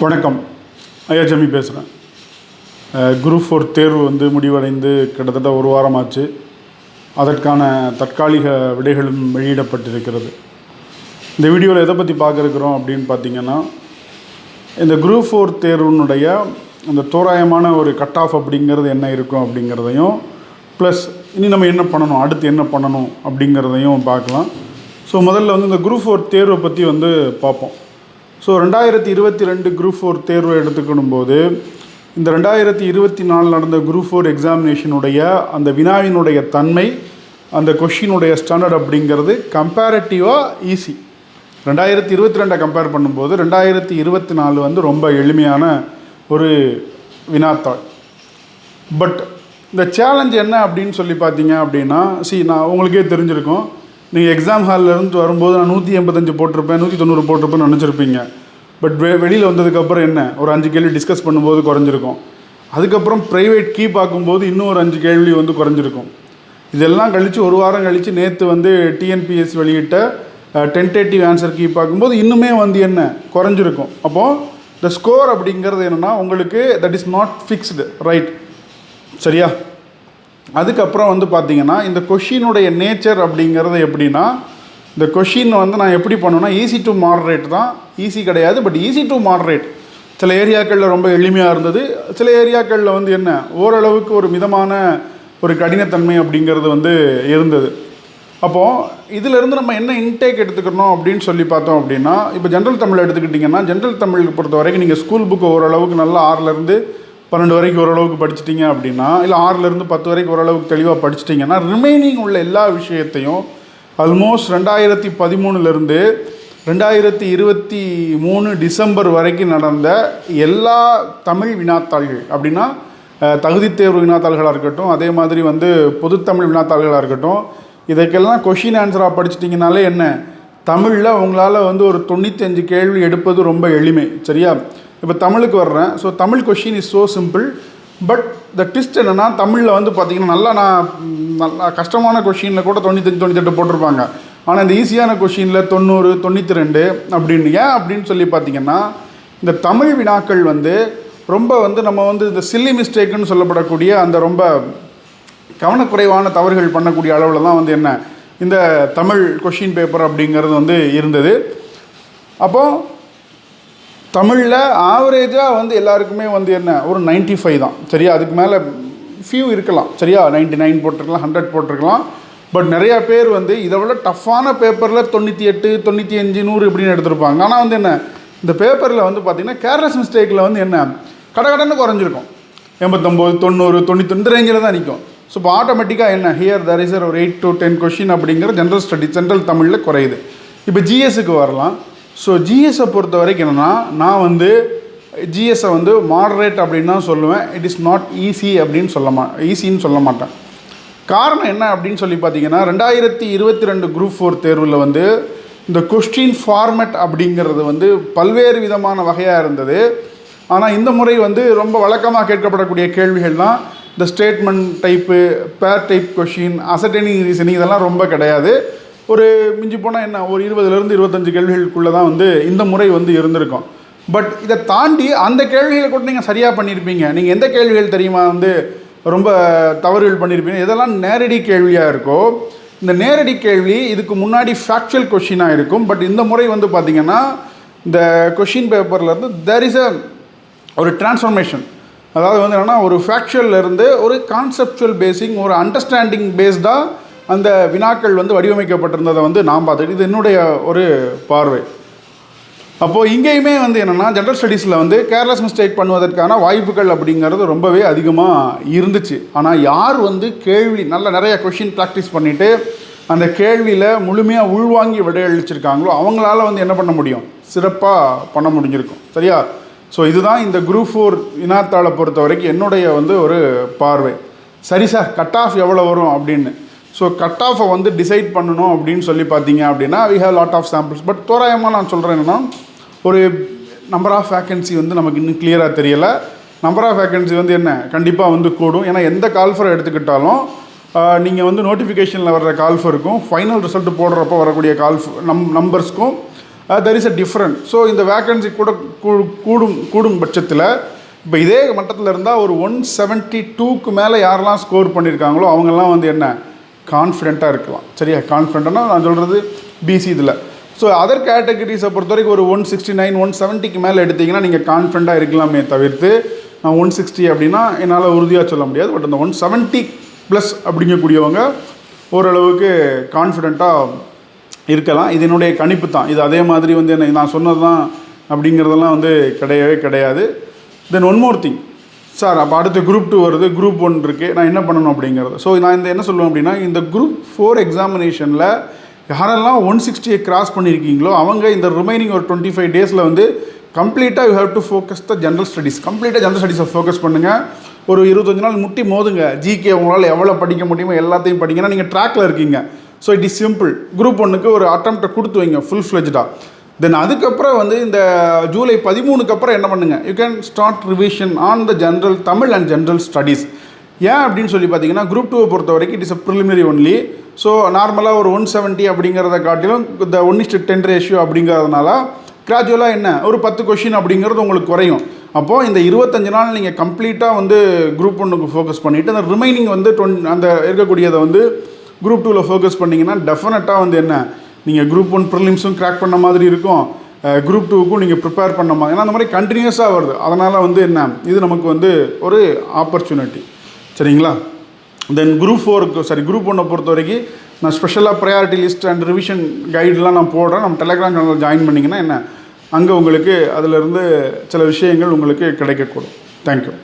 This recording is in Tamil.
வணக்கம். ஐயா ஜமி பேசுகிறேன் குரூப் ஃபோர் தேர்வு வந்து முடிவடைந்து கிட்டத்தட்ட ஒரு வாரம் ஆச்சு அதற்கான தற்காலிக விடைகளும் வெளியிடப்பட்டிருக்கிறது. இந்த வீடியோவில் எதை பற்றி பார்க்குறோம் அப்படின்னு பார்த்தீங்கன்னா இந்த குரூப் ஃபோர் தேர்வினுடைய அந்த தோராயமான ஒரு கட் ஆஃப் அப்படிங்கிறது என்ன இருக்கும் அப்படிங்கிறதையும் ப்ளஸ் இனி நம்ம என்ன பண்ணணும் அடுத்து என்ன பண்ணணும் அப்படிங்கிறதையும் பார்க்கலாம். ஸோ முதல்ல வந்து இந்த குரூப் ஃபோர் தேர்வை பற்றி வந்து பார்ப்போம். ஸோ ரெண்டாயிரத்தி இருபத்தி ரெண்டு குரூப் ஃபோர் தேர்வை எடுத்துக்கணும் போது இந்த ரெண்டாயிரத்தி இருபத்தி நாலு நடந்த குரூப் ஃபோர் எக்ஸாமினேஷனுடைய அந்த வினாவினுடைய தன்மை அந்த கொஷினுடைய ஸ்டாண்டர்ட் அப்படிங்கிறது கம்பேரட்டிவாக ஈஸி ரெண்டாயிரத்தி இருபத்தி ரெண்டை கம்பேர் பண்ணும்போது ரெண்டாயிரத்தி இருபத்தி நாலு வந்து ரொம்ப எளிமையான ஒரு வினாத்தாள். பட் இந்த சேலஞ்ச் என்ன அப்படின்னு சொல்லி பார்த்தீங்க அப்படின்னா சி நான் உங்களுக்கே தெரிஞ்சிருக்கும். நீங்கள் எக்ஸாம் இருந்து வரும்போது நான் நூற்றி எண்பத்தஞ்சு போட்டிருப்பேன் நூற்றி தொண்ணூறு போட்டிருப்பேன்னு நினச்சிருப்பீங்க. பட் வெ வெளியில் வந்ததுக்கப்புறம் என்ன? ஒரு அஞ்சு கேள்வி டிஸ்கஸ் பண்ணும்போது குறைஞ்சிருக்கும். அதுக்கப்புறம் ப்ரைவேட் கீ பார்க்கும்போது இன்னும் ஒரு அஞ்சு கேள்வி வந்து குறைஞ்சிருக்கும். இதெல்லாம் கழித்து ஒரு வாரம் கழித்து நேற்று வந்து டிஎன்பிஎஸ்சி வெளியிட்ட டென்டேட்டிவ் ஆன்சர் கீ பார்க்கும்போது இன்னுமே வந்து என்ன? குறைஞ்சிருக்கும். அப்போது த ஸ்கோர் அப்படிங்கிறது என்னென்னா உங்களுக்கு that is not fixed right சரியா? அதுக்கப்புறம் வந்து பார்த்திங்கன்னா இந்த கொஷினுடைய நேச்சர் அப்படிங்கிறது எப்படின்னா இந்த கொஷின் வந்து நான் எப்படி பண்ணுவேன்னா ஈஸி டு மாடரேட் தான். ஈஸி கிடையாது பட் ஈஸி டு மாடரேட் சில ஏரியாக்களில் ரொம்ப எளிமையாக இருந்தது. சில ஏரியாக்களில் வந்து என்ன ஓரளவுக்கு ஒரு மிதமான ஒரு கடினத்தன்மை அப்படிங்கிறது வந்து இருந்தது. அப்போது இதிலிருந்து நம்ம என்ன இன்டேக் எடுத்துக்கணும் அப்படின்னு சொல்லி பார்த்தோம் அப்படின்னா இப்போ ஜென்ரல் தமிழ் எடுத்துக்கிட்டிங்கன்னா ஜென்ரல் தமிழுக்கு பொறுத்த வரைக்கும் நீங்கள் ஸ்கூல் புக்கு ஓரளவுக்கு நல்லா ஆறுலேருந்து பன்னெண்டு வரைக்கும் ஓரளவுக்கு படிச்சிட்டிங்க அப்படின்னா இல்லை ஆறுலேருந்து பத்து வரைக்கும் ஓரளவுக்கு தெளிவாக படிச்சிட்டிங்கன்னா ரிமைனிங் உள்ள எல்லா விஷயத்தையும் ஆல்மோஸ்ட் ரெண்டாயிரத்தி பதிமூணுலேருந்து ரெண்டாயிரத்தி இருபத்தி மூணு டிசம்பர் வரைக்கும் நடந்த எல்லா தமிழ் வினாத்தாள்கள் அப்படின்னா தகுதி தேர்வு வினாத்தாள்களாக இருக்கட்டும் அதே மாதிரி வந்து பொதுத்தமிழ் வினாத்தாள்களாக இருக்கட்டும் இதுக்கெல்லாம் கொஷின் ஆன்சராக படிச்சிட்டிங்கனாலே என்ன? தமிழில் உங்களால் வந்து ஒரு தொண்ணூத்தஞ்சு கேள்வி எடுப்பது ரொம்ப எளிமை சரியா? இப்போ தமிழுக்கு வர்றேன். So Tamil question is so simple but the twist என்னென்னா தமிழில் வந்து பார்த்திங்கன்னா நல்லா நான் நல்லா கஷ்டமான கொஷினில் கூட தொண்ணூத்தஞ்சு தொண்ணூத்தெட்டு போட்டிருப்பாங்க. ஆனால் இந்த ஈஸியான கொஷினில் தொண்ணூறு தொண்ணூற்றி ரெண்டு அப்படின்னு ஏன் அப்படின்னு சொல்லி பார்த்தீங்கன்னா இந்த தமிழ் வினாக்கள் வந்து ரொம்ப வந்து நம்ம வந்து இந்த சில்லி மிஸ்டேக்குன்னு சொல்லப்படக்கூடிய அந்த ரொம்ப கவனக்குறைவான தவறுகள் பண்ணக்கூடிய அளவில் தான் வந்து என்ன இந்த தமிழ் கொஷின் பேப்பர் அப்படிங்கிறது வந்து இருந்தது. அப்போது தமிழில் ஆவரேஜாக வந்து எல்லாருக்குமே வந்து என்ன? ஒரு 95 ஃபைவ் தான். சரியா? அதுக்கு மேலே ஃபியூ இருக்கலாம். சரியா? 99 நைன் போட்டிருக்கலாம் ஹண்ட்ரட் போட்டிருக்கலாம். பட் நிறையா பேர் வந்து இதை விட டஃப்பான பேப்பரில் தொண்ணூற்றி எட்டு தொண்ணூற்றி அஞ்சு நூறு இப்படின்னு எடுத்திருப்பாங்க. ஆனால் வந்து என்ன? இந்த பேப்பரில் வந்து பார்த்திங்கன்னா கேர்லெஸ் மிஸ்டேக்கில் வந்து என்ன? கடகடன்னு குறைஞ்சிருக்கும். எண்பத்தொம்போது தொண்ணூறு தொண்ணூற்றி இந்த ரேஞ்சில் தான் நிற்கும் ஸோ இப்போ ஆட்டோமேட்டிக்காக என்ன? ஹியர் தர் இஸ் ஒரு எயிட் டு டென் கொஷின் அப்படிங்கிற ஜென்ரல் ஸ்டடி ஜென்ரல் தமிழில் குறையுது. இப்போ ஜிஎஸ்க்கு வரலாம். ஸோ ஜிஎஸ்ஸை பொறுத்த வரைக்கும் என்னென்னா நான் வந்து ஜிஎஸ்ஸை வந்து மாடரேட் அப்படின்னு தான் சொல்லுவேன். இட் இஸ் நாட் ஈஸி அப்படின்னு சொல்ல மா ஈஸின்னு சொல்ல மாட்டேன். காரணம் என்ன அப்படின்னு சொல்லி பார்த்தீங்கன்னா ரெண்டாயிரத்தி இருபத்தி ரெண்டு குரூப் ஃபோர் தேர்வில் வந்து இந்த கொஸ்டின் ஃபார்மேட் அப்படிங்கிறது வந்து பல்வேறு விதமான வகையாக இருந்தது. ஆனால் இந்த முறை வந்து ரொம்ப வழக்கமாக கேட்கப்படக்கூடிய கேள்விகள்லாம் இந்த statement type pair type question assertion reasoning இதெல்லாம் ரொம்ப கிடையாது. ஒரு மிஞ்சி போனால் என்ன ஒரு இருபதுலேருந்து இருபத்தஞ்சு கேள்விகளுக்குள்ளே தான் வந்து இந்த முறை வந்து இருந்திருக்கும். பட் இதை தாண்டி அந்த கேள்விகளை கூட நீங்கள் சரியாக பண்ணியிருப்பீங்க நீங்கள் எந்த கேள்விகள் தெரியுமா வந்து ரொம்ப தவறுகள் பண்ணியிருப்பீங்க இதெல்லாம் நேரடி கேள்வியாக இருக்கோ இந்த நேரடி கேள்வி இதுக்கு முன்னாடி ஃபேக்சுவல் கொஷினாக இருக்கும். பட் இந்த முறை வந்து பார்த்திங்கன்னா இந்த கொஷின் பேப்பர்லேருந்து தெர் இஸ் அ ஒரு டிரான்ஸ்ஃபர்மேஷன் அதாவது வந்து என்னென்னா ஒரு ஃபேக்சுவல்லேருந்து ஒரு கான்செப்சுவல் பேஸிங் ஒரு அண்டர்ஸ்டாண்டிங் பேஸ்டாக அந்த வினாக்கள் வந்து வடிவமைக்கப்பட்டிருந்ததை வந்து நான் பார்த்துட்டு இது என்னுடைய ஒரு பார்வை. அப்போது இங்கேயுமே வந்து என்னென்னா ஜென்ரல் ஸ்டடீஸில் வந்து கேர்லெஸ் மிஸ்டேக் பண்ணுவதற்கான வாய்ப்புகள் அப்படிங்கிறது ரொம்பவே அதிகமாக இருந்துச்சு. ஆனால் யார் வந்து கேள்வி நல்ல நிறைய கொஷின் ப்ராக்டிஸ் பண்ணிவிட்டு அந்த கேள்வியில் முழுமையாக உள்வாங்கி விடையளிச்சிருக்காங்களோ அவங்களால வந்து என்ன பண்ண முடியும்? சிறப்பாக பண்ண முடிஞ்சிருக்கும். சரியா? ஸோ இதுதான் இந்த குரூப் ஃபோர் வினாத்தாளை பொறுத்த வரைக்கும் என்னுடைய வந்து ஒரு பார்வை. சரி சார் கட் ஆஃப் எவ்வளோ வரும் அப்படின்னு. ஸோ கட் ஆஃபை வந்து டிசைட் பண்ணணும் அப்படின்னு சொல்லி பார்த்தீங்க அப்படின்னா we have lot of samples but தோராயமாக நான் சொல்கிறேன் என்னன்னா ஒரு நம்பர் ஆஃப் வேக்கன்சி வந்து நமக்கு இன்னும் கிளியராக தெரியலை. நம்பர் ஆஃப் வேக்கன்சி வந்து என்ன? கண்டிப்பாக வந்து கூடும். ஏன்னா எந்த கால்ஃபரை எடுத்துக்கிட்டாலும் நீங்கள் வந்து நோட்டிஃபிகேஷனில் வர்ற கால்ஃபருக்கும் ஃபைனல் ரிசல்ட் போடுறப்போ வரக்கூடிய கால்ஃப் நம் நம்பர்ஸ்க்கும் there is a different so இந்த வேக்கன்சி கூட கூ- கூடும் கூடும் பட்சத்தில் இப்போ இதே மட்டத்தில் இருந்தால் ஒரு ஒன் செவன்ட்டி டூக்கு மேலே யாரெல்லாம் ஸ்கோர் பண்ணியிருக்காங்களோ அவங்கெல்லாம் வந்து என்ன? கான்ஃபிடெண்ட்டாக இருக்கலாம். சரியா? கான்ஃபிடென்ட்னா நான் சொல்கிறது பிசி இதில். ஸோ அதர் கேட்டகரிஸை பொறுத்த வரைக்கும் ஒரு ஒன் சிக்ஸ்டி நைன் ஒன் செவன்ட்டிக்கு மேலே எடுத்தீங்கன்னா நீங்கள் கான்ஃபிடண்ட்டாக இருக்கலாமே தவிர்த்து நான் ஒன் சிக்ஸ்டி அப்படின்னா என்னால் உறுதியாக சொல்ல முடியாது. பட் அந்த ஒன் செவன்ட்டி ப்ளஸ் அப்படிங்கக்கூடியவங்க ஓரளவுக்கு கான்ஃபிடெண்ட்டாக இருக்கலாம். இது என்னுடைய கணிப்பு தான். இது அதே மாதிரி வந்து என்ன நான் சொன்னது தான் அப்படிங்கிறதெல்லாம் வந்து கிடையவே கிடையாது. Then one more thing sir அப்போ அடுத்து குரூப் டூ வருது குரூப் ஒன் இருக்குது நான் என்ன பண்ணணும் அப்படிங்கிறது. ஸோ நான் இந்த என்ன சொல்லுவேன் அப்படின்னா இந்த குரூப் ஃபோர் எக்ஸாமினேஷனில் யாரெல்லாம் ஒன் சிக்ஸ்டியை கிராஸ் பண்ணியிருக்கீங்களோ அவங்க இந்த ரிமைனிங் ஒரு டுவெண்ட்டி ஃபைவ் டேஸில் வந்து கம்ப்ளீட்டாக you have to focus the general studies கம்ப்ளீட்டாக ஜென்ரல் ஸ்டடீஸை ஃபோக்கஸ் பண்ணுங்கள் ஒரு இருபத்தஞ்சு நாள் முட்டி மோதுங்க. ஜிகே உங்களால் எவ்வளோ படிக்க முடியுமோ எல்லாத்தையும் படிங்கன்னா நீங்கள் ட்ராக்ல இருக்கீங்க. So it is simple group ஒன்றுக்கு ஒரு அட்டம்ப்டை கொடுத்து வைங்க. ஃபுல் ஃப்ளெஜ்டாக தென் அதுக்கப்புறம் வந்து இந்த ஜூலை பதிமூணுக்கு அப்புறம் என்ன பண்ணுங்கள் you can start revision on the general Tamil and general studies ஏன் அப்படின்னு சொல்லி பார்த்தீங்கன்னா குரூப் டூவை பொறுத்த வரைக்கும் it is a preliminary only so நார்மலாக ஒரு ஒன் செவன்ட்டி அப்படிங்கிறத காட்டிலும் இந்த ஒன் இஸ்ட் டென் ரேஷியோ அப்படிங்கிறதுனால கிராஜுவலாக என்ன? ஒரு பத்து கொஷின் அப்படிங்கிறது உங்களுக்கு குறையும். அப்போது இந்த இருபத்தஞ்சு நாள் நீங்கள் கம்ப்ளீட்டாக வந்து குரூப் ஒன்றுக்கு ஃபோக்கஸ் பண்ணிவிட்டு அந்த ரிமைனிங் வந்து டொன் அந்த இருக்கக்கூடியதை வந்து குரூப் டூவில் ஃபோக்கஸ் பண்ணிங்கன்னா டெஃபினட்டாக வந்து என்ன? நீங்கள் குரூப் ஒன் ப்ரிலிம்ஸும் கிராக் பண்ண மாதிரி இருக்கும். குரூப் டூவுக்கும் நீங்கள் ப்ரிப்பேர் பண்ண மாதிரி ஏன்னா அந்த மாதிரி கண்டினியூஸாக வருது. அதனால் வந்து என்ன இது நமக்கு வந்து ஒரு ஆப்பர்ச்சுனிட்டி சரிங்களா? தென் குரூப் ஃபோருக்கு சாரி குரூப் ஒன்றை பொறுத்த வரைக்கும் நான் ஸ்பெஷலாக ப்ரையாரிட்டி லிஸ்ட் அண்ட் ரிவிஷன் கைடெலாம் நான் போடுறேன். நம்ம டெலிகிராம் சேனலில் ஜாயின் பண்ணிங்கன்னா என்ன அங்கே உங்களுக்கு அதிலிருந்து சில விஷயங்கள் உங்களுக்கு கிடைக்கக்கூடும். தேங்க்யூ